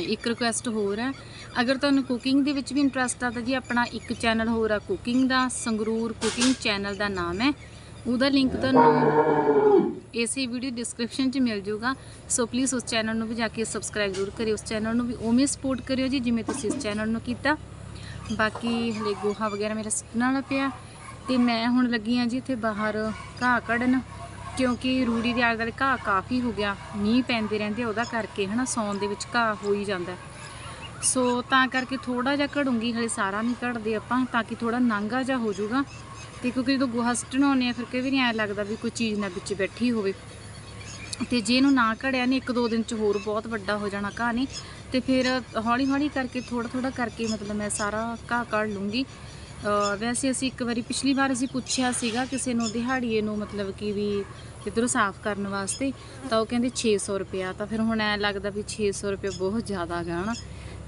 ਇੱਕ ਰਿਕੁਐਸਟ ਹੋਰ ਹੈ। ਅਗਰ ਤੁਹਾਨੂੰ ਕੁਕਿੰਗ ਦੇ ਵਿੱਚ ਵੀ ਇੰਟਰਸਟ ਆ, ਤਾਂ ਜੀ ਆਪਣਾ ਇੱਕ ਚੈਨਲ ਹੋਰ ਆ ਕੁਕਿੰਗ ਦਾ, ਸੰਗਰੂਰ ਕੁਕਿੰਗ ਚੈਨਲ ਦਾ ਨਾਮ ਹੈ। ਉਹਦਾ ਲਿੰਕ ਤੁਹਾਨੂੰ ਇਸੇ ਵੀਡੀਓ ਡਿਸਕ੍ਰਿਪਸ਼ਨ 'ਚ ਮਿਲ ਜਾਊਗਾ। ਸੋ ਪਲੀਜ਼ ਉਸ ਚੈਨਲ ਨੂੰ ਵੀ ਜਾ ਕੇ ਸਬਸਕ੍ਰਾਈਬ ਜ਼ਰੂਰ ਕਰਿਓ। ਉਸ ਚੈਨਲ ਨੂੰ ਵੀ ਉਵੇਂ ਸਪੋਰਟ ਕਰਿਓ ਜੀ, ਜਿਵੇਂ ਤੁਸੀਂ ਇਸ ਚੈਨਲ ਨੂੰ ਕੀਤਾ। ਬਾਕੀ ਹਲੇ ਗੋਹਾ ਵਗੈਰਾ ਮੇਰਾ ਸੁੱਕਣ ਵਾਲਾ ਪਿਆ। ਤੇ ਮੈਂ ਹੁਣ ਲੱਗੀ ਆ ਜੀ ਇੱਥੇ ਬਾਹਰ ਘਾਹ ਕੱਢਣ। ਕਿਉਂਕਿ ਰੂੜੀ ਦੇ ਆਲੇ ਦੁਆਲੇ ਘਾਹ ਕਾਫੀ ਹੋ ਗਿਆ, ਮੀਂਹ ਪੈਂਦੇ ਰਹਿੰਦੇ ਉਹਦਾ ਕਰਕੇ ਹਨਾ ਸੌਣ ਦੇ ਵਿੱਚ ਘਾਹ ਹੋ ਹੀ ਜਾਂਦਾ। ਸੋ ਤਾਂ ਕਰਕੇ ਥੋੜਾ ਜਿਹਾ ਘੜੂੰਗੀ, ਹਲੇ ਸਾਰਾ ਨਹੀਂ ਘੜਦੇ ਆਪਾਂ, ਤਾਂ ਕਿ ਥੋੜਾ ਨਾਂਗਾ ਜਿਹਾ ਹੋ ਜਾਊਗਾ। ਤੇ ਕਿਉਂਕਿ ਜਦੋਂ ਗੋਹਾ ਸੁੱਟਣ ਆਉਂਦੇ ਆ ਫਿਰ ਕਈ ਵਾਰੀ ਐਂ ਲੱਗਦਾ ਵੀ ਕੋਈ ਚੀਜ਼ ਨਾ ਵਿੱਚ ਬੈਠੀ ਹੋਵੇ। ਤੇ ਜੇ ਇਹਨੂੰ ਨਾ ਘੜਿਆ ਨਹੀਂ ਇੱਕ ਦੋ ਦਿਨ ਚ ਹੋਰ ਬਹੁਤ ਵੱਡਾ ਹੋ ਜਾਣਾ ਘਾਹ ਨਹੀਂ ਤੇ ਫਿਰ ਹੌਲੀ ਹੌਲੀ ਕਰਕੇ ਥੋੜਾ ਥੋੜਾ ਕਰਕੇ ਮਤਲਬ ਮੈਂ ਸਾਰਾ ਘਾਹ ਕੱਢ ਲੂੰਗੀ। ਵੈਸੇ ਅਸੀਂ ਇੱਕ ਵਾਰੀ ਪਿਛਲੀ ਵਾਰ ਅਸੀਂ ਪੁੱਛਿਆ ਸੀਗਾ ਕਿਸੇ ਨੂੰ ਦਿਹਾੜੀਏ ਨੂੰ ਮਤਲਬ ਕਿ ਵੀ ਇਧਰੋਂ ਸਾਫ਼ ਕਰਨ ਵਾਸਤੇ, ਤਾਂ ਉਹ ਕਹਿੰਦੇ 600 ਰੁਪਿਆ ਤਾਂ ਫਿਰ ਹੁਣ ਐ ਲੱਗਦਾ ਵੀ 600 ਰੁਪਏ ਬਹੁਤ ਜ਼ਿਆਦਾ ਗਾ ਹਨਾ।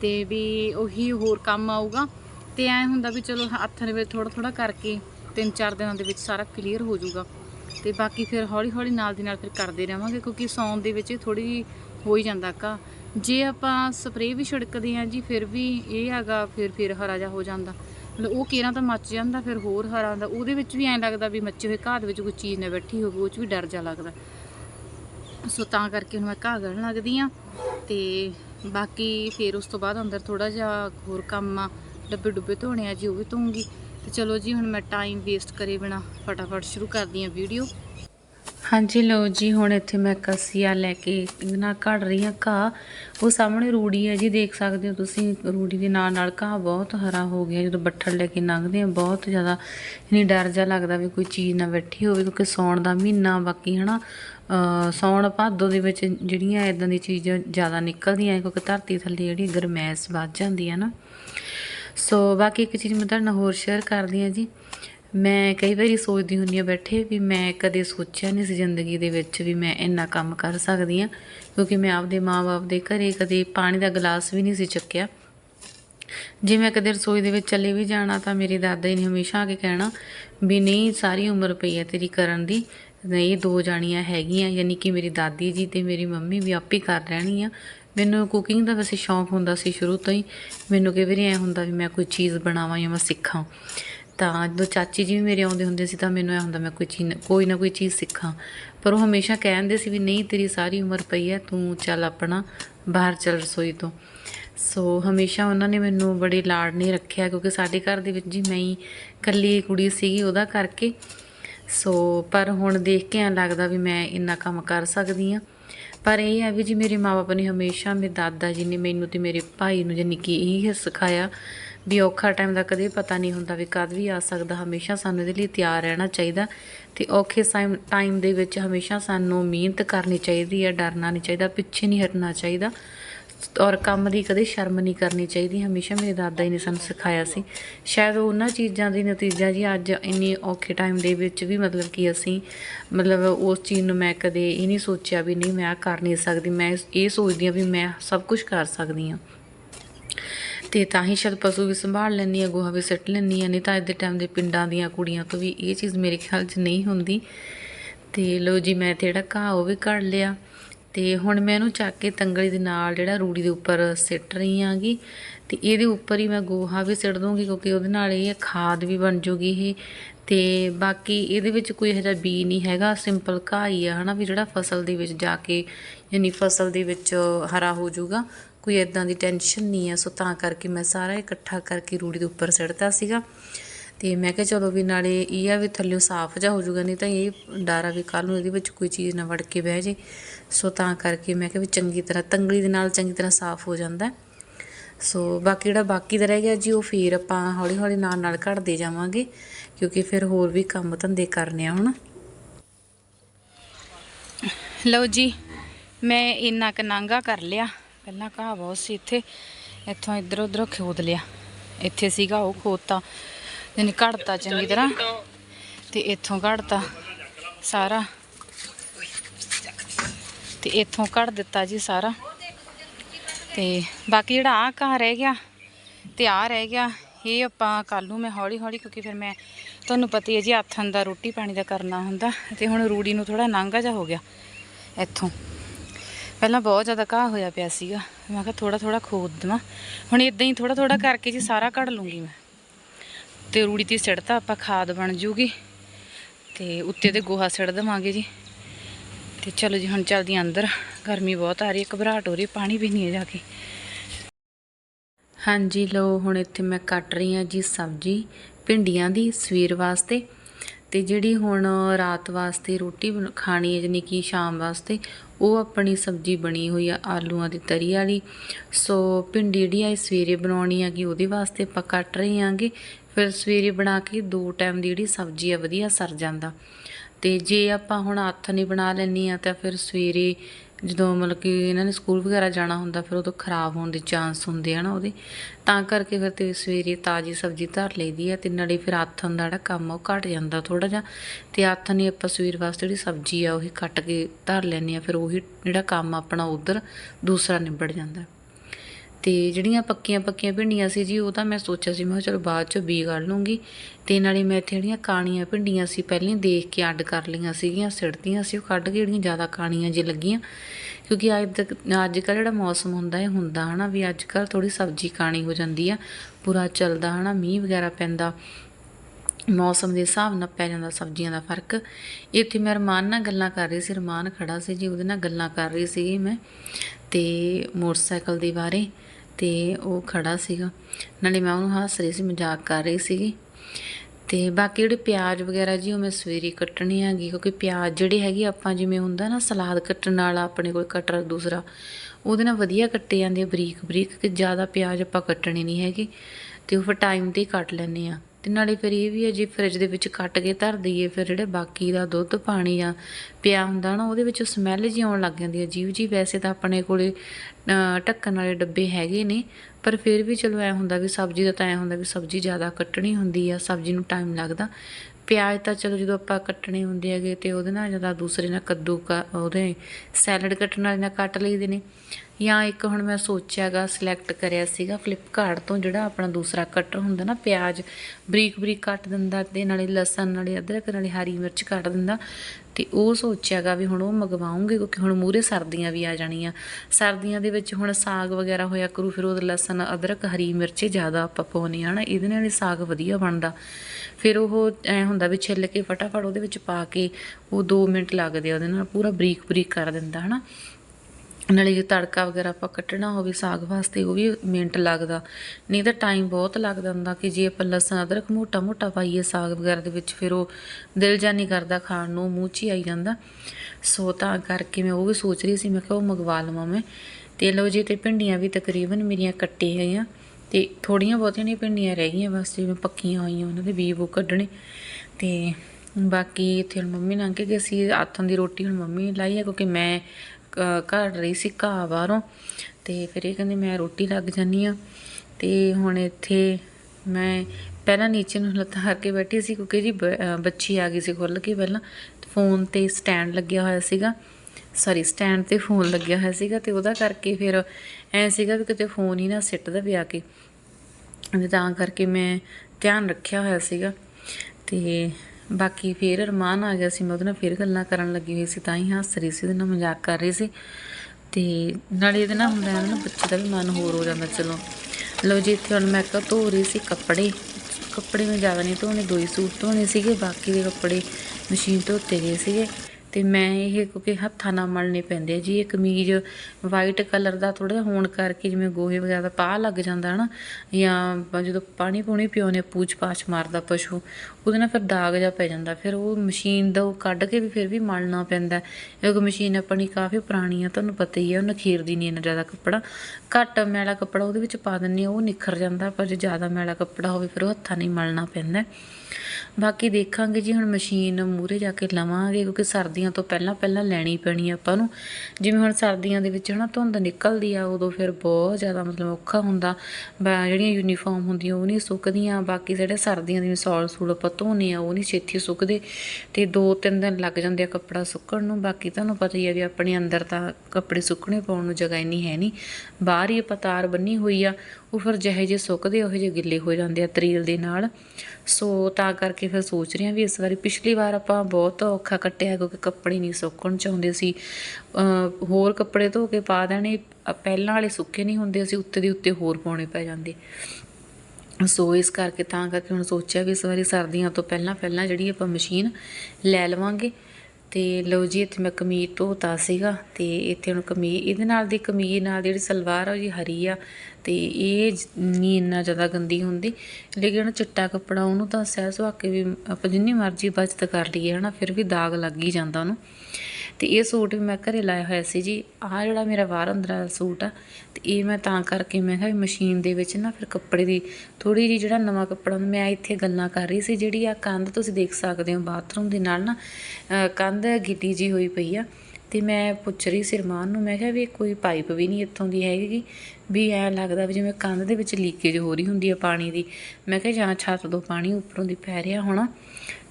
ਤੇ ਵੀ ਉਹੀ ਹੋਰ ਕੰਮ ਆਊਗਾ। ਤੇ ਐ ਹੁੰਦਾ ਵੀ ਚਲੋ ਹੱਥ ਦੇ ਵਿੱਚ ਥੋੜਾ ਥੋੜਾ ਕਰਕੇ ਤਿੰਨ ਚਾਰ ਦਿਨਾਂ ਦੇ ਵਿੱਚ ਸਾਰਾ ਕਲੀਅਰ ਹੋ ਜਾਊਗਾ। ਤੇ ਬਾਕੀ ਫਿਰ ਹੌਲੀ ਹੌਲੀ ਨਾਲ ਦੀ ਨਾਲ ਫਿਰ ਕਰਦੇ ਰਹਾਂਗੇ, ਕਿਉਂਕਿ ਸੌਣ ਦੇ ਵਿੱਚ ਥੋੜੀ ਹੋ ਹੀ ਜਾਂਦਾ ਕਾ। ਜੇ ਆਪਾਂ ਸਪਰੇਅ ਵੀ ਛਿੜਕਦੇ ਆ ਜੀ, ਫਿਰ ਵੀ ਇਹ ਹੈਗਾ ਫਿਰ ਫਿਰ ਹਰਾ ਜਾ ਹੋ ਜਾਂਦਾ। ਮਤਲਬ ਉਹ ਕੇਰਾਂ ਤਾਂ ਮੱਚ ਜਾਂਦਾ, ਫਿਰ ਹੋਰ ਹਰਾ ਹੁੰਦਾ ਉਹਦੇ ਵਿੱਚ ਵੀ ਐਂ ਲੱਗਦਾ ਵੀ ਮੱਚੇ ਹੋਏ ਘਾਹ ਦੇ ਵਿੱਚ ਕੋਈ ਚੀਜ਼ ਨਾ ਬੈਠੀ ਹੋਵੇ, ਉਹ 'ਚ ਵੀ ਡਰ ਜਾ ਲੱਗਦਾ। ਸੋ ਤਾਂ ਕਰਕੇ ਹੁਣ ਮੈਂ ਘਾਹ ਗੜਨ ਲੱਗਦੀ ਆ ਤੇ ਬਾਕੀ ਫਿਰ ਉਸ ਤੋਂ ਬਾਅਦ ਅੰਦਰ ਥੋੜਾ ਜਿਹਾ ਹੋਰ ਕੰਮ ਆ, ਡੱਬੇ ਡੁੱਬੇ ਧੋਣੇ ਆ ਜੀ, ਉਹ ਵੀ ਧੋਉਂਗੀ ਤੇ ਚਲੋ ਜੀ, ਹੁਣ ਮੈਂ ਟਾਈਮ ਵੇਸਟ ਕਰੇ ਬਿਨਾ ਫਟਾਫਟ ਸ਼ੁਰੂ ਕਰਦੀ ਆ ਵੀਡੀਓ ਹਾਂਜੀ, ਲਓ ਜੀ, ਹੁਣ ਇੱਥੇ ਮੈਂ ਕਸੀਆ ਲੈ ਕੇ ਨਾ ਘੜ ਰਹੀ ਹਾਂ ਘਾਹ। ਉਹ ਸਾਹਮਣੇ ਰੂੜੀ ਹੈ ਜੀ, ਦੇਖ ਸਕਦੇ ਹੋ ਤੁਸੀਂ, ਰੂੜੀ ਦੇ ਨਾਲ ਨਾਲ ਘਾਹ ਬਹੁਤ ਹਰਾ ਹੋ ਗਿਆ। ਜਦੋਂ ਬੱਠਲ ਲੈ ਕੇ ਲੰਘਦੇ ਆ ਬਹੁਤ ਜ਼ਿਆਦਾ ਨਹੀਂ ਡਰ ਜਾ ਲੱਗਦਾ ਵੀ ਕੋਈ ਚੀਜ਼ ਨਾ ਬੈਠੀ ਹੋਵੇ, ਕਿਉਂਕਿ ਸੌਣ ਦਾ ਮਹੀਨਾ ਬਾਕੀ, ਹਨਾ? ਅਹ ਸੌਣ ਭਾਦੋ ਦੇ ਵਿੱਚ ਜਿਹੜੀਆਂ ਇਦਾਂ ਦੀ ਚੀਜ਼ਾਂ ਜ਼ਿਆਦਾ ਨਿਕਲਦੀਆਂ, ਕਿਉਂਕਿ ਧਰਤੀ ਥੱਲੇ ਜਿਹੜੀ ਗਰਮੈਸ਼ ਵੱਧ ਜਾਂਦੀ ਹੈ ਨਾ। ਸੋ ਬਾਕੀ ਇੱਕ ਚੀਜ਼ ਮੈਂ ਤੁਹਾਡੇ ਨਾਲ ਹੋਰ ਸ਼ੇਅਰ ਕਰਦੀ ਹਾਂ ਜੀ। ਮੈਂ ਕਈ ਵਾਰੀ ਸੋਚਦੀ ਹੁੰਦੀ ਹਾਂ ਬੈਠੇ ਵੀ ਮੈਂ ਕਦੇ ਸੋਚਿਆ ਨਹੀਂ ਸੀ ਜ਼ਿੰਦਗੀ ਦੇ ਵਿੱਚ ਵੀ ਮੈਂ ਇੰਨਾ ਕੰਮ ਕਰ ਸਕਦੀ ਹਾਂ, ਕਿਉਂਕਿ ਮੈਂ ਆਪਦੇ ਮਾਪੇ ਦੇ ਘਰੇ ਕਦੇ ਪਾਣੀ ਦਾ ਗਲਾਸ ਵੀ ਨਹੀਂ ਸੀ ਚੱਕਿਆ। ਜੇ ਮੈਂ ਕਦੇ ਰਸੋਈ ਦੇ ਵਿੱਚ ਚਲੇ ਵੀ ਜਾਣਾ ਤਾਂ ਮੇਰੇ ਦਾਦਾ ਜੀ ਨੇ ਹਮੇਸ਼ਾ ਆ ਕੇ ਕਹਿਣਾ ਵੀ ਨਹੀਂ, ਸਾਰੀ ਉਮਰ ਪਈ ਹੈ ਤੇਰੀ ਕਰਨ ਦੀ ਇਹ ਦੋ ਜਾਣੀਆਂ ਹੈਗੀਆਂ, ਯਾਨੀ ਕਿ ਮੇਰੀ ਦਾਦੀ ਜੀ ਤੇ ਮੇਰੀ ਮੰਮੀ ਵੀ ਆਪੇ ਕਰ ਰਹਿਣੀ ਮੈਨੂੰ ਕੁਕਿੰਗ ਦਾ ਵੈਸੇ ਸ਼ੌਂਕ ਹੁੰਦਾ ਸੀ ਸ਼ੁਰੂ ਤੋਂ ਹੀ, ਮੈਨੂੰ ਕਈ ਵਾਰੀ ਐ ਹੁੰਦਾ ਵੀ ਮੈਂ ਕੋਈ ਚੀਜ਼ ਬਣਾਵਾਂ ਜਾਂ ਮੈਂ ਸਿੱਖਾਂ। ਤਾਂ ਜਦੋਂ ਚਾਚੀ ਜੀ ਵੀ ਮੇਰੇ ਆਉਂਦੇ ਹੁੰਦੇ ਸੀ ਤਾਂ ਮੈਨੂੰ ਐ ਹੁੰਦਾ ਮੈਂ ਕੋਈ ਚੀਜ਼ ਕੋਈ ਨਾ ਕੋਈ ਚੀਜ਼ ਸਿੱਖਾਂ। ਪਰ ਉਹ ਹਮੇਸ਼ਾ ਕਹਿੰਦੇ ਸੀ ਵੀ ਨਹੀਂ, ਤੇਰੀ ਸਾਰੀ ਉਮਰ ਪਈ ਹੈ, ਤੂੰ ਚੱਲ ਆਪਣਾ ਬਾਹਰ ਚੱਲ ਰਸੋਈ ਤੋਂ। ਸੋ ਹਮੇਸ਼ਾ ਉਹਨਾਂ ਨੇ ਮੈਨੂੰ ਬੜੇ ਲਾਡ ਨਹੀਂ ਰੱਖਿਆ ਕਿਉਂਕਿ ਸਾਡੇ ਘਰ ਦੇ ਵਿੱਚ ਜੀ ਮੈਂ ਹੀ ਇਕੱਲੀ ਕੁੜੀ ਸੀਗੀ ਉਹਦਾ ਕਰਕੇ। ਸੋ ਪਰ ਹੁਣ ਦੇਖ ਕੇ ਐਂ ਲੱਗਦਾ ਵੀ ਮੈਂ ਇੰਨਾ ਕੰਮ ਕਰ ਸਕਦੀ ਆ ਪਰ ਇਹ ਹੈ ਵੀ ਜੀ ਮੇਰੇ ਮਾਪੇ ਨੇ ਹਮੇਸ਼ਾ ਮੇਰੇ ਦਾਦਾ ਜੀ ਨੇ ਮੈਨੂੰ ਤੇ ਮੇਰੇ ਭਾਈ ਨੂੰ ਜਾਨੀ ਕਿ ਇਹ ਸਿਖਾਇਆ ਵੀ ਔਖਾ ਟਾਈਮ ਦਾ ਕਦੇ ਪਤਾ ਨਹੀਂ ਹੁੰਦਾ ਵੀ ਕਦ ਵੀ ਆ ਸਕਦਾ। ਹਮੇਸ਼ਾ ਸਾਨੂੰ ਇਹਦੇ ਲਈ ਤਿਆਰ ਰਹਿਣਾ ਚਾਹੀਦਾ ਤੇ ਔਖੇ ਟਾਈਮ ਦੇ ਵਿੱਚ ਹਮੇਸ਼ਾ ਸਾਨੂੰ ਮਿਹਨਤ ਕਰਨੀ ਚਾਹੀਦੀ ਹੈ, ਡਰਨਾ ਨਹੀਂ ਚਾਹੀਦਾ, ਪਿੱਛੇ ਨਹੀਂ ਹਟਣਾ ਚਾਹੀਦਾ ਔਰ ਕੰਮ ਦੀ ਕਦੇ ਸ਼ਰਮ ਨਹੀਂ ਕਰਨੀ ਚਾਹੀਦੀ। ਹਮੇਸ਼ਾ ਮੇਰੇ ਦਾਦਾ ਜੀ ਨੇ ਸਾਨੂੰ ਸਿਖਾਇਆ ਸੀ। ਸ਼ਾਇਦ ਉਹਨਾਂ ਚੀਜ਼ਾਂ ਦੀ ਨਤੀਜਾ ਜੀ ਅੱਜ ਇੰਨੇ ਔਖੇ ਟਾਈਮ ਦੇ ਵਿੱਚ ਵੀ ਮਤਲਬ ਕਿ ਅਸੀਂ ਮਤਲਬ ਉਸ ਚੀਜ਼ ਨੂੰ ਮੈਂ ਕਦੇ ਇਹ ਨਹੀਂ ਸੋਚਿਆ ਵੀ ਨਹੀਂ ਮੈਂ ਆਹ ਕਰ ਨਹੀਂ ਸਕਦੀ। ਮੈਂ ਇਹ ਸੋਚਦੀ ਹਾਂ ਵੀ ਮੈਂ ਸਭ ਕੁਝ ਕਰ ਸਕਦੀ ਹਾਂ। ਤੇ ਤਾਂ ਹੀ ਸ਼ਾਇਦ ਪਸ਼ੂ ਵੀ ਸੰਭਾਲ ਲੈਂਦੀ ਆ, ਗੋਹਾ ਵੀ ਸਿੱਟ ਲੈਂਦੀ ਆ, ਨਹੀਂ ਤਾਂ ਅੱਜ ਦੇ ਟਾਈਮ ਦੇ ਪਿੰਡਾਂ ਦੀਆਂ ਕੁੜੀਆਂ ਤੋਂ ਵੀ ਇਹ ਚੀਜ਼ ਮੇਰੇ ਖਿਆਲ 'ਚ ਨਹੀਂ ਹੁੰਦੀ। ਤੇ ਲੋ ਜੀ, ਮੈਂ ਤੇ ਜਿਹੜਾ ਘਾਹ ਉਹ ਵੀ ਕੱਢ ਲਿਆ। ਤੇ ਹੁਣ ਮੈਂ ਇਹਨੂੰ ਚੱਕ ਕੇ ਤੰਗਲੀ ਦੇ ਨਾਲ ਜਿਹੜਾ ਰੂੜੀ ਦੇ ਉੱਪਰ ਸਿੱਟ ਰਹੀ ਆਂਗੀ। ਤੇ ਇਹਦੇ ਉੱਪਰ ਹੀ ਮੈਂ ਗੋਹਾ ਵੀ ਸਿੱਟ ਦੂੰਗੀ ਕਿਉਂਕਿ ਉਹਦੇ ਨਾਲ ਇਹ ਖਾਦ ਵੀ ਬਣ ਜੂਗੀ ਇਹ। ਤੇ ਬਾਕੀ ਇਹਦੇ ਵਿੱਚ ਕੋਈ ਇਹੋ ਜਿਹਾ ਬੀ ਨਹੀਂ ਹੈਗਾ ਸਿੰਪਲ ਘਾਹ ਹੀ ਆ, ਹਨਾ, ਵੀ ਜਿਹੜਾ ਫਸਲ ਦੇ ਵਿੱਚ ਜਾ ਕੇ, ਯਾਨੀ ਫਸਲ ਦੇ ਵਿੱਚ ਹਰਾ ਹੋ ਜਾਊਗਾ ਕੋਈ ਇਦਾਂ ਦੀ ਟੈਨਸ਼ਨ ਨਹੀਂ ਆ। ਸੋ ਤਾਂ ਕਰਕੇ ਮੈਂ ਸਾਰਾ ਇਕੱਠਾ ਕਰਕੇ ਰੂੜੀ ਦੇ ਉੱਪਰ ਸਿੱਟਤਾ ਸੀਗਾ। ਤੇ ਮੈਂ ਕਿਹਾ ਚਲੋ ਵੀ ਨਾਲੇ ਇਹ ਆ ਵੀ ਥੱਲਿਓਂ ਸਾਫ਼ ਜਾ ਹੋ ਜਾਊਗਾ, ਨਹੀਂ ਤਾਂ ਇਹ ਡਰ ਆ ਵੀ ਕੱਲ ਨੂੰ ਇਹਦੇ ਵਿੱਚ ਕੋਈ ਚੀਜ਼ ਨਾ ਵੜ ਕੇ ਬਹਿ ਜੇ। ਸੋ ਤਾਂ ਕਰਕੇ ਮੈਂ ਕਿਹਾ ਵੀ ਚੰਗੀ ਤਰ੍ਹਾਂ ਤੰਗਲੀ ਦੇ ਨਾਲ ਚੰਗੀ ਤਰ੍ਹਾਂ ਸਾਫ਼ ਹੋ ਜਾਂਦਾ। ਸੋ ਬਾਕੀ ਜਿਹੜਾ ਬਾਕੀ ਦਾ ਰਹਿ ਗਿਆ ਜੀ, ਉਹ ਫੇਰ ਆਪਾਂ ਹੌਲੀ ਹੌਲੀ ਨਾਲ ਨਾਲ ਘੜਦੇ ਜਾਵਾਂਗੇ, ਕਿਉਂਕਿ ਫਿਰ ਹੋਰ ਵੀ ਕੰਮ ਧੰਦੇ ਕਰਨੇ ਆ ਹੁਣ। ਲਓ ਜੀ, ਮੈਂ ਇੰਨਾ ਕ ਨਾਂਗਾ ਕਰ ਲਿਆ। ਪਹਿਲਾਂ ਘਾਹ ਬਹੁਤ ਸੀ ਇੱਥੇ। ਇੱਥੋਂ ਇੱਧਰ ਉੱਧਰ ਖੋਦ ਲਿਆ। ਇੱਥੇ ਸੀਗਾ ਉਹ ਖੋਦਤਾ। ਯਾਨੀ ਘੜਤਾ ਚੰਗੀ ਤਰ੍ਹਾਂ। ਤੇ ਇੱਥੋਂ ਕੱਢਤਾ ਸਾਰਾ। ਤੇ ਇੱਥੋਂ ਕੱਢ ਦਿੱਤਾ ਜੀ ਸਾਰਾ। ਤੇ ਬਾਕੀ ਜਿਹੜਾ ਆ ਘਾਹ ਰਹਿ ਗਿਆ ਤੇ ਆ ਰਹਿ ਗਿਆ, ਇਹ ਆਪਾਂ ਕੱਲ ਨੂੰ ਮੈਂ ਹੌਲੀ ਹੌਲੀ ਕਿਉਂਕਿ ਫਿਰ ਮੈਂ ਤੁਹਾਨੂੰ ਪਤਾ ਹੀ ਹੈ ਜੀ ਆਥਣ ਦਾ ਰੋਟੀ ਪਾਣੀ ਦਾ ਕਰਨਾ ਹੁੰਦਾ। ਤੇ ਹੁਣ ਰੂੜੀ ਨੂੰ ਥੋੜਾ ਨਾਂਗਾ ਜਾ ਹੋ ਗਿਆ ਇੱਥੋਂ। ਪਹਿਲਾਂ ਬਹੁਤ ਜ਼ਿਆਦਾ ਘਾਹ ਹੋਇਆ ਪਿਆ ਸੀਗਾ। ਮੈਂ ਕਿਹਾ ਥੋੜਾ ਥੋੜਾ ਖੋਦ ਦੇਵਾਂ। ਹੁਣ ਇਦਾਂ ਹੀ ਥੋੜਾ ਥੋੜਾ ਕਰਕੇ ਜੀ ਸਾਰਾ ਕੱਢ ਲੂੰਗੀ ਮੈਂ। ਤੇ ਰੂੜੀ ਤੇ ਸਿੜਤਾ ਆਪਾਂ ਖਾਦ ਬਣ ਜੂਗੀ। ਤੇ ਉੱਤੇ ਤੇ ਗੋਹਾ ਸਿੜ ਦੇਵਾਂਗੇ ਜੀ। ਤੇ ਚਲੋ ਜੀ ਹੁਣ ਚੱਲਦੀ ਅੰਦਰ। ਗਰਮੀ ਬਹੁਤ ਆ ਰਹੀ ਹੈ ਘਬਰਾਹਟ ਹੋ ਰਹੀ ਹੈ, ਪਾਣੀ ਵੀ ਨਹੀਂ ਹੈ ਜਾ ਕੇ। ਹਾਂਜੀ ਲੋ ਹੁਣ ਇੱਥੇ ਮੈਂ ਕੱਟ ਰਹੀ ਹਾਂ ਜੀ ਸਬਜ਼ੀ ਭਿੰਡੀਆਂ ਦੀ ਸਵੇਰ ਵਾਸਤੇ। ਤੇ ਜਿਹੜੀ ਹੁਣ ਰਾਤ ਵਾਸਤੇ ਰੋਟੀ ਖਾਣੀ ਹੈ ਜਾਣੀ ਕਿ ਸ਼ਾਮ ਵਾਸਤੇ ਉਹ ਆਪਣੀ ਸਬਜ਼ੀ ਬਣੀ ਹੋਈ ਆ ਆਲੂਆਂ ਦੀ ਤਰੀ ਵਾਲੀ। ਸੋ ਭਿੰਡੀ ਜਿਹੜੀ ਆ, ਇਹ ਸਵੇਰੇ ਬਣਾਉਣੀ ਆ ਕਿ ਉਹਦੇ ਵਾਸਤੇ ਆਪਾਂ ਕੱਟ ਰਹੇ ਆਂਗੇ ਫਿਰ ਸਵੇਰੇ ਬਣਾ ਕੇ ਦੋ ਟਾਈਮ ਦੀ ਜਿਹੜੀ ਸਬਜ਼ੀ ਆ, ਵਧੀਆ ਸਰ ਜਾਂਦਾ। ਤੇ ਜੇ ਆਪਾਂ ਹੁਣ ਹੱਥ ਨਹੀਂ ਬਣਾ ਲੈਣੀ ਆ, ਤਾਂ ਫਿਰ ਸਵੇਰੇ ਜਦੋਂ ਮਤਲਬ ਕਿ ਇਹਨਾਂ ਨੇ ਸਕੂਲ ਵਗੈਰਾ ਜਾਣਾ ਹੁੰਦਾ, ਫਿਰ ਉਦੋਂ ਖਰਾਬ ਹੋਣ ਦੇ ਚਾਂਸ ਹੁੰਦੇ ਆ ਨਾ ਉਹਦੇ। ਤਾਂ ਕਰਕੇ ਫਿਰ ਤੇ ਸਵੇਰੇ ਤਾਜ਼ੀ ਸਬਜ਼ੀ ਧਰ ਲਈਦੀ ਆ ਤੇ ਨਾਲੇ ਫਿਰ ਆਥਣ ਦਾ ਜਿਹੜਾ ਕੰਮ ਆ ਉਹ ਘਟ ਜਾਂਦਾ ਥੋੜਾ ਜਿਹਾ। ਤੇ ਆਥਣ ਹੀ ਆਪਾਂ ਸਵੇਰ ਵਾਸਤੇ ਜਿਹੜੀ ਸਬਜ਼ੀ ਆ, ਉਹੀ ਕੱਟ ਕੇ ਧਰ ਲੈਂਦੇ ਆ ਫਿਰ ਉਹੀ ਜਿਹੜਾ ਕੰਮ ਆਪਣਾ ਉਧਰ ਦੂਸਰਾ ਨਿਬੜ ਜਾਂਦਾ। ਤੇ ਜਿਹੜੀਆਂ ਪੱਕੀਆਂ ਪੱਕੀਆਂ ਭਿੰਡੀਆਂ ਸੀ ਜੀ, ਉਹ ਤਾਂ ਮੈਂ ਸੋਚਿਆ ਸੀ, ਮੈਂ ਕਿਹਾ ਚਲੋ ਬਾਅਦ 'ਚੋਂ ਬੀ ਕੱਢ ਲੂੰਗੀ। ਤੇ ਨਾਲੇ ਮੈਂ ਇੱਥੇ ਜਿਹੜੀਆਂ ਕਾਣੀਆਂ ਭਿੰਡੀਆਂ ਸੀ, ਪਹਿਲਾਂ ਹੀ ਦੇਖ ਕੇ ਅੱਡ ਕਰ ਲਈਆਂ ਸੀਗੀਆਂ, ਸਿੜਤੀਆਂ ਸੀ, ਉਹ ਕੱਢ ਕੇ ਜਿਹੜੀਆਂ ਜ਼ਿਆਦਾ ਕਾਣੀਆਂ ਜੇ ਲੱਗੀਆਂ। ਕਿਉਂਕਿ ਅੱਜ ਤੱਕ ਅੱਜ ਕੱਲ੍ਹ ਜਿਹੜਾ ਮੌਸਮ ਹੁੰਦਾ ਹੈ ਹੁੰਦਾ ਹਨਾ ਵੀ ਅੱਜ ਕੱਲ੍ਹ ਥੋੜੀ ਸਬਜ਼ੀ ਕਾਣੀ ਹੋ ਜਾਂਦੀ ਆ, ਪੂਰਾ ਚੱਲਦਾ ਹਨਾ, ਮੀਂਹ ਵਗੈਰਾ ਪੈਂਦਾ। ਮੌਸਮ ਦੇ ਹਿਸਾਬ ਨਾਲ ਪੈ ਜਾਂਦਾ ਸਬਜ਼ੀਆਂ ਦਾ ਫ਼ਰਕ। ਇੱਥੇ ਮੈਂ ਰਮਾਨ ਨਾਲ ਗੱਲਾਂ ਕਰ ਰਹੀ ਸੀ, ਰਮਾਨ ਖੜਾ ਸੀ ਜੀ, ਉਹਦੇ ਨਾਲ ਗੱਲਾਂ ਕਰ ਰਹੀ ਸੀਗੀ ਮੈਂ, ਤੇ ਮੋਟਰਸਾਈਕਲ ਦੇ ਬਾਰੇ। ਤੇ ਉਹ ਖੜਾ ਸੀਗਾ। ਨਾਲੇ ਮੈਂ ਉਹਨੂੰ ਹੱਸ ਰਹੀ ਸੀ, ਮਜ਼ਾਕ ਕਰ ਰਹੀ ਸੀਗੀ। ਤੇ ਬਾਕੀ ਜਿਹੜੇ ਪਿਆਜ਼ ਵਗੈਰਾ ਜੀ, ਉਹ ਮੈਂ ਸਵੇਰੇ ਕੱਟਣੀ ਹੈਗੀ। ਕਿਉਂਕਿ ਪਿਆਜ਼ ਜਿਹੜੇ ਹੈਗੇ, ਆਪਾਂ ਜਿਵੇਂ ਹੁੰਦਾ ਨਾ ਸਲਾਦ ਕੱਟਣ ਵਾਲਾ, ਆਪਣੇ ਕੋਲ ਕਟਰ ਦੂਸਰਾ, ਉਹਦੇ ਨਾਲ ਵਧੀਆ ਕੱਟੇ ਜਾਂਦੇ ਆ ਬਰੀਕ ਬਰੀਕ ਕਿ ਜ਼ਿਆਦਾ ਪਿਆਜ਼ ਆਪਾਂ ਕੱਟਣੇ ਨਹੀਂ ਹੈਗੇ। ਤੇ ਉਹ ਫਿਰ ਟਾਈਮ ਤੇ ਹੀ ਕੱਟ ਲੈਂਦੇ ਆ। ਤੇ ਨਾਲੇ ਫਿਰ ਇਹ ਵੀ ਹੈ, ਜੇ ਫ੍ਰਿਜ ਦੇ ਵਿੱਚ ਕੱਟ ਕੇ ਧਰ ਦਈਏ, ਫਿਰ ਜਿਹੜੇ ਬਾਕੀ ਦਾ ਦੁੱਧ, ਪਾਣੀ ਆ ਪਿਆ ਹੁੰਦਾ ਨਾ, ਉਹਦੇ ਵਿੱਚ ਸਮੈਲ ਜੀ ਆਉਣ ਲੱਗ ਜਾਂਦੀ ਹੈ। ਜੀਵ ਜੀ ਵੈਸੇ ਤਾਂ ਆਪਣੇ ਕੋਲੇ ਢੱਕਣ ਵਾਲੇ ਡੱਬੇ ਹੈਗੇ ਨੇ, ਪਰ ਫਿਰ ਵੀ ਚਲੋ ਐ ਹੁੰਦਾ ਵੀ ਸਬਜ਼ੀ ਦਾ ਤਾਂ ਐ ਹੁੰਦਾ ਵੀ ਸਬਜ਼ੀ ਜ਼ਿਆਦਾ ਕੱਟਣੀ ਹੁੰਦੀ ਆ, ਸਬਜ਼ੀ ਨੂੰ ਟਾਈਮ ਲੱਗਦਾ। ਪਿਆਜ਼ ਤਾਂ ਚਲੋ ਜਦੋਂ ਆਪਾਂ ਕੱਟਣੇ ਹੁੰਦੇ ਹੈਗੇ ਤੇ ਉਹਦੇ ਨਾਲ ਜ਼ਿਆਦਾ ਦੂਸਰੇ ਨਾਲ ਕੱਦੂ ਕਾ ਉਹਦੇ ਸੈਲਡ ਕੱਟਣ ਵਾਲੇ ਨਾਲ ਕੱਟ ਲਈਦੇ ਨੇ। ਜਾਂ ਇੱਕ ਹੁਣ ਮੈਂ ਸੋਚਿਆਗਾ ਸਿਲੈਕਟ ਕਰਿਆ ਸੀਗਾ ਫਲਿੱਪਕਾਰਟ ਤੋਂ ਜਿਹੜਾ ਆਪਣਾ ਦੂਸਰਾ ਕਟਰ ਹੁੰਦਾ ਨਾ ਪਿਆਜ਼, ਬਰੀਕ ਬਰੀਕ ਕੱਟ ਦਿੰਦਾ ਤੇ ਨਾਲੇ ਲਸਣ, ਨਾਲੇ ਅਦਰਕ, ਨਾਲੇ ਹਰੀ ਮਿਰਚ ਕੱਟ ਦਿੰਦਾ ਤੇ ਉਹ ਸੋਚਿਆਗਾ ਵੀ ਹੁਣ ਉਹ ਮੰਗਵਾਉਂਗੇ ਕਿਉਂਕਿ ਹੁਣ ਮੂਰੇ ਸਰਦੀਆਂ ਵੀ ਆ ਜਾਣੀਆਂ। ਸਰਦੀਆਂ ਦੇ ਵਿੱਚ ਹੁਣ ਸਾਗ ਵਗੈਰਾ ਹੋਇਆ ਕਰੂ, ਫਿਰ ਉਹ ਲਸਣ, ਅਦਰਕ, ਹਰੀ ਮਿਰਚ ਜ਼ਿਆਦਾ ਆਪਾਂ ਪਾਉਂਦੇ ਆ ਨਾ ਇਹਦੇ ਨਾਲ ਹੀ ਸਾਗ ਵਧੀਆ ਬਣਦਾ। ਫਿਰ ਉਹ ਐ ਹੁੰਦਾ ਵੀ ਛਿੱਲ ਕੇ ਫਟਾਫਟ ਉਹਦੇ ਵਿੱਚ ਪਾ ਕੇ ਉਹ 2 ਮਿੰਟ ਲੱਗਦੇ ਆ, ਉਹਦੇ ਨਾਲ ਪੂਰਾ ਬਰੀਕ ਬਰੀਕ ਕਰ ਦਿੰਦਾ, ਹਨਾ? ਨਾਲੇ ਜੇ ਤੜਕਾ ਵਗੈਰਾ ਆਪਾਂ ਕੱਟਣਾ ਹੋਵੇ ਸਾਗ ਵਾਸਤੇ, ਉਹ ਵੀ ਮਿੰਟ ਲੱਗਦਾ। ਨਹੀਂ ਤਾਂ ਟਾਈਮ ਬਹੁਤ ਲੱਗਦਾ ਹੁੰਦਾ ਕਿ ਜੇ ਆਪਾਂ ਲਸਣ, ਅਦਰਕ ਮੋਟਾ ਮੋਟਾ ਪਾਈਏ ਸਾਗ ਵਗੈਰਾ ਦੇ ਵਿੱਚ, ਫਿਰ ਉਹ ਦਿਲ ਜਾ ਨਹੀਂ ਕਰਦਾ ਖਾਣ ਨੂੰ, ਮੂੰਹ 'ਚ ਹੀ ਆਈ ਜਾਂਦਾ। ਸੋ ਤਾਂ ਕਰਕੇ ਮੈਂ ਉਹ ਵੀ ਸੋਚ ਰਹੀ ਸੀ, ਮੈਂ ਕਿਹਾ ਉਹ ਮੰਗਵਾ ਲਵਾਂ ਮੈਂ। ਤੇ ਲਓ ਜੀ, ਤੇ ਭਿੰਡੀਆਂ ਵੀ ਤਕਰੀਬਨ ਮੇਰੀਆਂ ਕੱਟੀ ਹੋਈਆਂ। ਤੇ ਥੋੜੀਆਂ ਬਹੁਤੀਆਂ ਨਹੀਂ, ਭਿੰਡੀਆਂ ਰਹਿ ਗਈਆਂ ਬਸ, ਜਿਵੇਂ ਪੱਕੀਆਂ ਹੋਈਆਂ, ਉਹਨਾਂ ਦੇ ਬੀ ਬੂ ਕੱਢਣੇ। ਤੇ ਬਾਕੀ ਇੱਥੇ ਹੁਣ ਮੰਮੀ ਨਾਲ ਕਿ ਅਸੀਂ ਆਥਣ ਦੀ ਰੋਟੀ ਹੁਣ ਮੰਮੀ ਨੇ ਲਾਈ ਹੈ ਕਿਉਂਕਿ ਮੈਂ ਕ- ਘਰ ਰਹੀ ਸੀ ਘਾਹ ਬਾਹਰੋਂ ਤੇ ਫਿਰ ਇਹ ਕਹਿੰਦੇ ਮੈਂ ਰੋਟੀ ਲੱਗ ਜਾਨੀ ਆ ਤੇ ਹੁਣ ਇੱਥੇ ਮੈਂ ਪਹਿਲਾਂ ਨੀਚੇ ਨੂੰ ਲੱਤਾਂ ਕੇ ਬੈਠੀ ਸੀ ਕਿਉਂਕਿ ਜੀ ਬ- ਬੱਚੀ ਆ ਗਈ ਸੀ ਖੁੱਲ ਕੇ ਪਹਿਲਾਂ। ਫੋਨ ਤੇ ਸਟੈਂਡ ਲੱਗਿਆ ਹੋਇਆ ਸੀਗਾ। ਸੌਰੀ ਸਟੈਂਡ ਤੇ ਫੋਨ ਲੱਗਿਆ ਹੋਇਆ ਸੀਗਾ ਤੇ ਉਹਦਾ ਕਰਕੇ ਫਿਰ ਐ ਸੀਗਾ ਵੀ ਕਿਤੇ ਫੋਨ ਹੀ ਨਾ ਸਿੱਟ ਦੇਵੇ ਆ ਕੇ। ਤੇ ਤਾਂ ਕਰਕੇ ਮੈਂ ਧਿਆਨ ਰੱਖਿਆ ਹੋਇਆ ਸੀਗਾ। ਤੇ ਬਾਕੀ ਫਿਰ ਅਰਮਾਨ ਆ ਗਿਆ ਸੀ, ਮੈਂ ਉਹਦੇ ਨਾਲ ਫਿਰ ਗੱਲਾਂ ਕਰਨ ਲੱਗੀ ਹੋਈ ਸੀ, ਤਾਂ ਹੀ ਹੱਸ ਰਹੀ ਸੀ, ਉਹਦੇ ਨਾਲ ਮਜ਼ਾਕ ਕਰ ਰਹੀ ਸੀ। ਤੇ ਨਾਲੇ ਇਹਦੇ ਨਾਲ ਹੁੰਦਾ ਨਾ, ਬੱਚੇ ਦਾ ਵੀ ਮਨ ਹੋਰ ਹੋ ਜਾਂਦਾ, ਚਲੋ। ਲਓ ਜੀ, ਇੱਥੇ ਹੁਣ ਮੈਂ ਕ ਧੋ ਰਹੀ ਸੀ ਕੱਪੜੇ। ਕੱਪੜੇ ਮੈਂ ਜ਼ਿਆਦਾ ਨਹੀਂ ਧੋਣੇ, ਦੋ ਹੀ ਸੂਟ ਧੋਣੇ ਸੀਗੇ, ਬਾਕੀ ਦੇ ਕੱਪੜੇ ਮਸ਼ੀਨ ਧੋਤੇ ਗਏ ਸੀਗੇ। ਤੇ ਮੈਂ ਇਹ ਕਿਉਂਕਿ ਹੱਥਾਂ ਨਾਲ ਮਲਣੇ ਪੈਂਦੇ ਆ ਜੀ। ਇਹ ਕਮੀਜ਼ ਵਾਈਟ ਕਲਰ ਦਾ ਥੋੜਾ ਜਿਹਾ ਹੋਣ ਕਰਕੇ ਜਿਵੇਂ ਗੋਹੇ ਵਗੈਰਾ ਦਾ ਪਾ ਲੱਗ ਜਾਂਦਾ ਹਨਾ, ਜਾਂ ਜਦੋਂ ਪਾਣੀ ਪੂਣੀ ਪਿਉਨੇ ਪੂਛ ਪਾਛ ਮਾਰਦਾ ਪਸ਼ੂ, ਉਹਦੇ ਨਾਲ ਫਿਰ ਦਾਗ ਜਾ ਪੈ ਜਾਂਦਾ। ਫਿਰ ਉਹ ਮਸ਼ੀਨ ਦਾ ਉਹ ਕੱਢ ਕੇ ਵੀ ਫਿਰ ਵੀ ਮਲਣਾ ਪੈਂਦਾ। ਕਿਉਂਕਿ ਮਸ਼ੀਨ ਆਪਣੀ ਕਾਫੀ ਪੁਰਾਣੀ ਆ, ਤੁਹਾਨੂੰ ਪਤਾ ਹੀ ਆ, ਉਹ ਨਖੀਰਦੀ ਨਹੀਂ ਇੰਨਾ ਜ਼ਿਆਦਾ ਕੱਪੜਾ। ਘੱਟ ਮੈਲਾ ਕੱਪੜਾ ਉਹਦੇ ਵਿੱਚ ਪਾ ਦਿੰਨੀ ਉਹ ਨਿਖਰ ਜਾਂਦਾ, ਪਰ ਜੇ ਜ਼ਿਆਦਾ ਮੈਲਾ ਕੱਪੜਾ ਹੋਵੇ, ਫਿਰ ਉਹ ਹੱਥਾਂ ਨਹੀਂ ਮਲਣਾ ਪੈਂਦਾ। ਬਾਕੀ ਦੇਖਾਂਗੇ ਜੀ, ਹੁਣ ਮਸ਼ੀਨ ਮੂਰੇ ਜਾ ਕੇ ਲਵਾਂਗੇ, ਕਿਉਂਕਿ ਸਰਦੀਆਂ ਤੋਂ ਪਹਿਲਾਂ ਪਹਿਲਾਂ ਲੈਣੀ ਪੈਣੀ ਆਪਾਂ ਨੂੰ। ਜਿਵੇਂ ਹੁਣ ਸਰਦੀਆਂ ਦੇ ਵਿੱਚ ਹਨਾ ਧੁੰਦ ਨਿਕਲਦੀ ਆ, ਉਦੋਂ ਫਿਰ ਬਹੁਤ ਜ਼ਿਆਦਾ ਮਤਲਬ ਔਖਾ ਹੁੰਦਾ। ਬਾ- ਜਿਹੜੀਆਂ ਯੂਨੀਫਾਰਮ ਹੁੰਦੀਆਂ, ਉਹ ਨਹੀਂ ਸੁੱਕਦੀਆਂ। ਬਾਕੀ ਜਿਹੜੇ ਸਰਦੀਆਂ ਦੇ ਸੌਲ ਸੂਲ ਆਪਾਂ ਧੋਨੇ ਆ, ਉਹ ਨਹੀਂ ਛੇਤੀ ਸੁੱਕਦੇ। ਤੇ ਦੋ ਤਿੰਨ ਦਿਨ ਲੱਗ ਜਾਂਦੇ ਆ ਕੱਪੜਾ ਸੁੱਕਣ ਨੂੰ। ਬਾਕੀ ਤੁਹਾਨੂੰ ਪਤਾ ਹੀ ਆ ਵੀ ਆਪਣੇ ਅੰਦਰ ਤਾਂ ਕੱਪੜੇ ਸੁੱਕਣੇ ਪਾਉਣ ਨੂੰ ਜਗ੍ਹਾ ਇੰਨੀ ਹੈ ਨਹੀਂ ਬਾਹਰ ਹੀ ਆਪਾਂ ਤਾਰ ਬੰਨੀ ਹੋਈ ਆ, ਉਹ ਫਿਰ ਜਿਹੇ ਜਿਹੇ ਸੁੱਕਦੇ, ਉਹ ਜਿਹੇ ਗਿੱਲੇ ਹੋ ਜਾਂਦੇ ਆ ਤਰੀਲ ਦੇ ਨਾਲ। ਸੋ ਤਾਂ ਕਰਕੇ ਫਿਰ ਸੋਚ ਰਹੇ ਹਾਂ ਵੀ ਇਸ ਵਾਰੀ ਪਿਛਲੀ ਵਾਰ ਆਪਾਂ ਬਹੁਤ ਔਖਾ ਕੱਟਿਆ ਕਿਉਂਕਿ ਕੱਪੜੇ ਨਹੀਂ ਸੁੱਕਣ ਚਾਹੁੰਦੇ ਸੀ। ਹੋਰ ਕੱਪੜੇ ਧੋ ਕੇ ਪਾ ਦੇਣੇ ਪਹਿਲਾਂ ਵਾਲੇ ਸੁੱਕੇ ਨਹੀਂ ਹੁੰਦੇ ਸੀ, ਉੱਤੇ ਦੇ ਉੱਤੇ ਹੋਰ ਪਾਉਣੇ ਪੈ ਜਾਂਦੇ। ਸੋ ਇਸ ਕਰਕੇ ਤਾਂ ਕਰਕੇ ਹੁਣ ਸੋਚਿਆ ਵੀ ਇਸ ਵਾਰੀ ਸਰਦੀਆਂ ਤੋਂ ਪਹਿਲਾਂ ਪਹਿਲਾਂ ਜਿਹੜੀ ਆਪਾਂ ਮਸ਼ੀਨ ਲੈ ਲਵਾਂਗੇ। ਤੇ ਲਓ ਜੀ, ਇੱਥੇ ਮੈਂ ਕਮੀਜ਼ ਧੋਤਾ ਸੀਗਾ ਤੇ ਇੱਥੇ ਹੁਣ ਕਮੀਜ਼, ਇਹਦੇ ਨਾਲ ਦੀ ਕਮੀਜ਼ ਨਾਲ ਜਿਹੜੀ ਸਲਵਾਰ ਆ, ਉਹ ਜੀ ਹਰੀ ਆ ਤੇ ਇਹ ਨਹੀਂ ਇੰਨਾ ਜ਼ਿਆਦਾ ਗੰਦੀ ਹੁੰਦੀ। ਲੇਕਿਨ ਚਿੱਟਾ ਕੱਪੜਾ ਉਹਨੂੰ ਤਾਂ ਸਹਿ ਸੁਹਾ ਕੇ ਵੀ ਆਪਾਂ ਜਿੰਨੀ ਮਰਜ਼ੀ ਬਚਤ ਕਰ ਲਈਏ, ਹਨਾ, ਫਿਰ ਵੀ ਦਾਗ ਲੱਗ ਹੀ ਜਾਂਦਾ ਉਹਨੂੰ। ਤੇ ਇਹ ਸੂਟ ਵੀ ਮੈਂ ਘਰੇ ਲਾਇਆ ਹੋਇਆ ਸੀ ਜੀ। ਆਹ ਜਿਹੜਾ ਮੇਰਾ ਬਾਹਰ ਅੰਦਰ ਵਾਲਾ ਸੂਟ ਆ, ਤੇ ਇਹ ਮੈਂ ਤਾਂ ਕਰਕੇ ਮੈਂ ਕਿਹਾ ਵੀ ਮਸ਼ੀਨ ਦੇ ਵਿੱਚ ਨਾ ਫਿਰ ਕੱਪੜੇ ਦੀ ਥੋੜੀ ਜਿਹੀ ਜਿਹੜਾ ਨਵਾਂ ਕੱਪੜਾ ਮੈਂ ਇੱਥੇ ਗੱਲਾਂ ਕਰ ਰਹੀ ਸੀ, ਜਿਹੜੀ ਆ ਕੰਧ ਤੁਸੀਂ ਦੇਖ ਸਕਦੇ ਹੋ ਬਾਥਰੂਮ ਦੇ ਨਾਲ ਨਾ ਕੰਧ ਗਿੱਟੀ ਜੀ ਹੋਈ ਪਈ ਆ। ਤੇ ਮੈਂ ਪੁੱਛ ਰਹੀ ਸੀ ਰਮਾਨ ਨੂੰ, ਮੈਂ ਕਿਹਾ ਵੀ ਕੋਈ ਪਾਈਪ ਵੀ ਨਹੀਂ ਇੱਥੋਂ ਦੀ ਹੈਗੀ, ਵੀ ਐ ਲੱਗਦਾ ਵੀ ਜਿਵੇਂ ਕੰਧ ਦੇ ਵਿੱਚ ਲੀਕੇਜ ਹੋ ਰਹੀ ਹੁੰਦੀ ਆ ਪਾਣੀ ਦੀ। ਮੈਂ ਕਿਹਾ ਜਾਂ ਛੱਤ ਤੋਂ ਪਾਣੀ ਉੱਪਰੋਂ ਦੀ ਪੈ ਰਿਹਾ ਹੋਣਾ।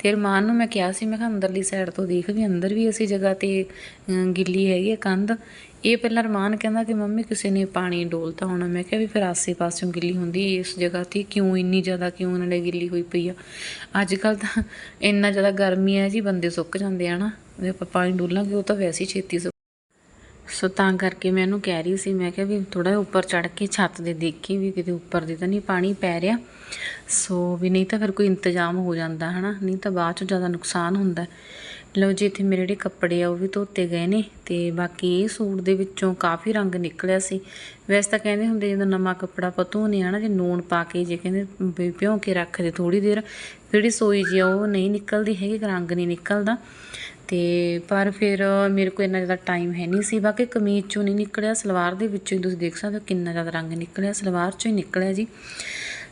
ਤੇ ਰਮਾਨ ਨੂੰ ਮੈਂ ਕਿਹਾ ਸੀ, ਮੈਂ ਕਿਹਾ ਅੰਦਰਲੀ ਸਾਈਡ ਤੋਂ ਦੇਖ ਵੀ, ਅੰਦਰ ਵੀ ਅਸੀਂ ਜਗ੍ਹਾ ਤੇ ਗਿੱਲੀ ਹੈਗੀ ਆ ਕੰਧ। ਇਹ ਪਹਿਲਾਂ ਰਮਾਨ ਕਹਿੰਦਾ ਕਿ ਮੰਮੀ ਕਿਸੇ ਨੇ ਪਾਣੀ ਡੋਲਤਾ ਹੋਣਾ। ਮੈਂ ਕਿਹਾ ਵੀ ਫਿਰ ਆਸੇ ਪਾਸਿਓਂ ਗਿੱਲੀ ਹੁੰਦੀ, ਇਸ ਜਗ੍ਹਾ ਤੇ ਕਿਉਂ ਇੰਨੀ ਜ਼ਿਆਦਾ, ਕਿਉਂ ਨਾਲੇ ਗਿੱਲੀ ਹੋਈ ਪਈ ਆ? ਅੱਜ ਕੱਲ ਤਾਂ ਇੰਨਾ ਜ਼ਿਆਦਾ ਗਰਮੀ ਹੈ ਜੀ, ਬੰਦੇ ਸੁੱਕ ਜਾਂਦੇ ਆ ਨਾ। ਜੇ ਆਪਾਂ ਪਾਣੀ ਡੋਲਾਂਗੇ, ਉਹ ਤਾਂ ਵੈਸੇ ਹੀ ਛੇਤੀ ਸੁੱਕ ਸੋ ਤਾਂ ਕਰਕੇ ਮੈਂ ਇਹਨੂੰ ਕਹਿ ਰਹੀ ਸੀ, ਮੈਂ ਕਿਹਾ ਵੀ ਥੋੜਾ ਉੱਪਰ ਚੜ ਕੇ ਛੱਤ ਦੇ ਦੇਖੀ ਵੀ ਕਿਤੇ ਉੱਪਰ ਦੀ ਤਾਂ ਨਹੀਂ ਪਾਣੀ ਪੈ ਰਿਹਾ। ਸੋ ਵੀ ਨਹੀਂ ਤਾਂ ਫਿਰ ਕੋਈ ਇੰਤਜ਼ਾਮ ਹੋ ਜਾਂਦਾ ਹਨਾ, ਨਹੀਂ ਤਾਂ ਬਾਅਦ ਚ ਜ਼ਿਆਦਾ ਨੁਕਸਾਨ ਹੁੰਦਾ। ਲਓ ਜੀ, ਇੱਥੇ ਮੇਰੇ ਜਿਹੜੇ ਕੱਪੜੇ ਆ ਉਹ ਵੀ ਧੋਤੇ ਗਏ ਨੇ ਤੇ ਬਾਕੀ ਇਹ ਸੂਟ ਦੇ ਵਿੱਚੋਂ ਕਾਫੀ ਰੰਗ ਨਿਕਲਿਆ ਸੀ। ਵੈਸੇ ਤਾਂ ਕਹਿੰਦੇ ਹੁੰਦੇ ਜਦੋਂ ਨਵਾਂ ਕੱਪੜਾ ਆਪਾਂ ਧੋਨੇ ਆ ਨਾ ਜੇ ਨੂਣ ਪਾ ਕੇ ਜੇ ਕਹਿੰਦੇ ਵੀ ਭਿਉਂ ਕੇ ਰੱਖਦੇ ਥੋੜੀ ਦੇਰ ਜਿਹੜੀ ਸੋਈ ਜੀ ਆ ਉਹ ਨਹੀਂ ਨਿਕਲਦੀ, ਹੈਗੀ ਰੰਗ ਨਹੀਂ ਨਿਕਲਦਾ। ਤੇ ਪਰ ਫਿਰ ਮੇਰੇ ਕੋਲ ਇੰਨਾ ਜ਼ਿਆਦਾ ਟਾਈਮ ਹੈ ਨਹੀਂ ਸੀ। ਬਾਕੀ ਕਮੀਜ਼ ਚੋਂ ਨਹੀਂ ਨਿਕਲਿਆ, ਸਲਵਾਰ ਦੇ ਵਿੱਚੋਂ ਹੀ ਤੁਸੀਂ ਦੇਖ ਸਕਦੇ ਹੋ ਕਿੰਨਾ ਜ਼ਿਆਦਾ ਰੰਗ ਨਿਕਲਿਆ, ਸਲਵਾਰ ਚੋਂ ਹੀ ਨਿਕਲਿਆ ਜੀ।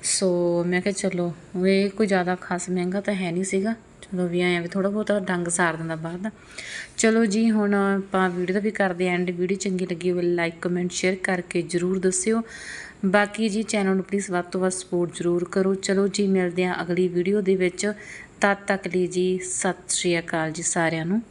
ਸੋ ਮੈਂ ਕਿਹਾ ਚਲੋ ਇਹ ਕੋਈ ਜ਼ਿਆਦਾ ਖਾਸ ਮਹਿੰਗਾ ਤਾਂ ਹੈ ਨਹੀਂ ਸੀਗਾ। ਚਲੋ ਵੀ ਆਇਆ ਵੀ ਥੋੜਾ ਬਹੁਤਾ ਡੰਗ ਸਾਰ ਦਿੰਦਾ ਬਾਹਰ ਦਾ। ਚਲੋ ਜੀ, ਹੁਣ ਆਪਾਂ ਵੀਡੀਓ ਦਾ ਵੀ ਕਰਦੇ ਐਂਡ ਵੀਡੀਓ ਚੰਗੀ ਲੱਗੀ ਹੋਵੇ ਲਾਈਕ ਕਮੈਂਟ ਸ਼ੇਅਰ ਕਰਕੇ ਜਰੂਰ ਦੱਸਿਓ। ਬਾਕੀ ਜੀ ਚੈਨਲ ਨੂੰ ਪਲੀਜ਼ ਵੱਧ ਤੋਂ ਵੱਧ ਸਪੋਰਟ ਜਰੂਰ ਕਰੋ। ਚਲੋ ਜੀ, ਮਿਲਦੇ ਹਾਂ ਅਗਲੀ ਵੀਡੀਓ ਦੇ ਵਿੱਚ। ਤਦ ਤੱਕ ਲਈ ਜੀ। ਸਤਿ ਸ਼੍ਰੀ ਅਕਾਲ ਜੀ ਸਾਰਿਆਂ ਨੂੰ।